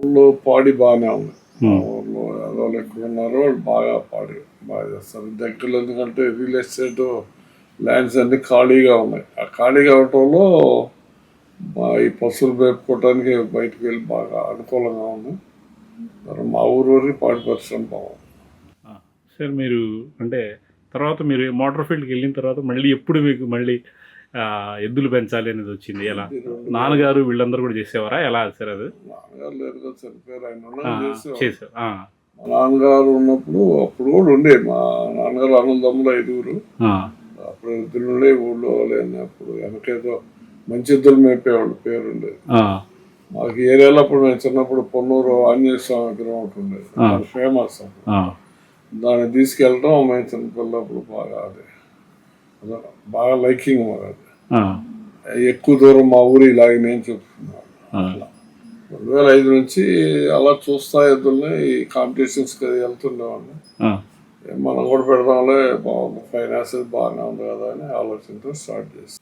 ఊళ్ళో పాడి బాగానే ఉంది మా ఉమ్. ఊళ్ళో ఎవరో ఎక్కువ ఉన్నారు వాళ్ళు బాగా పాడి బాగా చేస్తారు. దగ్గరలో ఎందుకంటే రియల్ ఎస్టేట్ ల్యాండ్స్ అన్ని ఖాళీగా ఉన్నాయి. ఆ ఖాళీగా అవటంలో మా ఈ పశువులు మేపుకోవటానికి బయటకు వెళ్ళి బాగా అనుకూలంగా ఉంది. మా ఊరు వరకు పాడి పరిశ్రమ బాగుంది. సార్ మీరు అంటే తర్వాత మీరు మోటార్ ఫీల్డ్కి వెళ్ళిన తర్వాత మళ్ళీ ఎప్పుడు మీకు మళ్ళీ ఎద్దులు పెంచాలి అనేది వచ్చింది. ఎలా? నాన్నగారు వీళ్ళందరూ కూడా చేసేవారా? ఎలా సార్ అది. చేశారు నాన్నగారు ఉన్నప్పుడు అప్పుడు కూడా ఉండే. మా నాన్నగారు అన్నదమ్ములు ఐదుగురు. అప్పుడు ఇద్దరు ఉండే ఊళ్ళో లేనప్పుడు వెనకేదో మంచి ఇద్దరు మేపేవాళ్ళు పేరు ఉండేది. ఆ, మాకు ఏరియాలో అప్పుడు మేము చిన్నప్పుడు పొన్నూరు ఆంజనేయ స్వామి విగ్రహం ఒకటి ఫేమస్ అప్పుడు. దాన్ని తీసుకెళ్ళడం మేము చిన్నపిల్లప్పుడు బాగా అదే. బాగా లైకింగ్ ఎక్కువ దూరం మా ఊరు ఇలాగే నేను చూపుతున్నాను రెండు వేల ఐదు నుంచి అలా చూస్తా ఎద్దుల్ని ఈ కాంపిటీషన్స్కి అది వెళ్తుండేవాడిని. మనం కూడా పెడదాంలే బాగుంది ఫైనాన్స్ బాగానే ఉంది కదా అని ఆలోచనతో స్టార్ట్ చేస్తాం